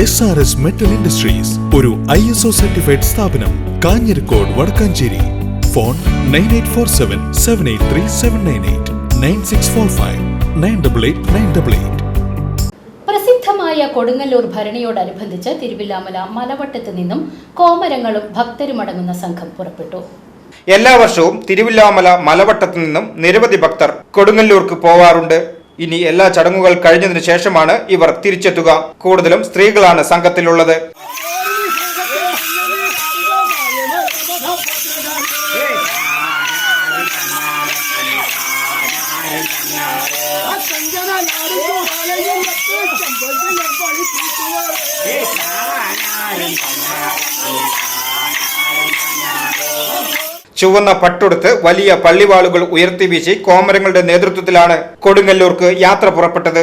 S R S metal industries ഒരു I S O certified സ്ഥാപനം Kanjirakode Wadakkanchery. Phone nine eight four seven seven eight three seven nine eight nine six four five nine double eight nine double eight പ്രസിദ്ധമായ കൊടുങ്ങല്ലൂർ ഭരണിയോടനുബന്ധിച്ച് തിരുവില്ലാമല മലവട്ടത്ത് നിന്നും കോമരങ്ങളും ഭക്തരുമടങ്ങുന്ന സംഘം പുറപ്പെട്ടു. എല്ലാ വർഷവും തിരുവില്ലാമല മലവട്ടത്തു നിന്നും നിരവധി ഭക്തർ കൊടുങ്ങല്ലൂർക്ക് പോവാറുണ്ട്. ഇനി എല്ലാ ചടങ്ങുകൾ കഴിഞ്ഞതിനു ശേഷമാണ് ഇവർ തിരിച്ചെത്തുക. കൂടുതലും സ്ത്രീകളാണ് സംഘത്തിലുള്ളത്. ചുവന്ന പട്ടുടുത്ത് വലിയ പള്ളിവാളുകൾ ഉയർത്തി വീശി കോമരങ്ങളുടെ നേതൃത്വത്തിലാണ് കൊടുങ്ങല്ലൂർക്ക് യാത്ര പുറപ്പെട്ടത്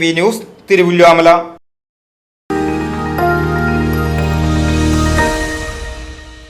വി ന്യൂസ് തിരുവല്ലോമല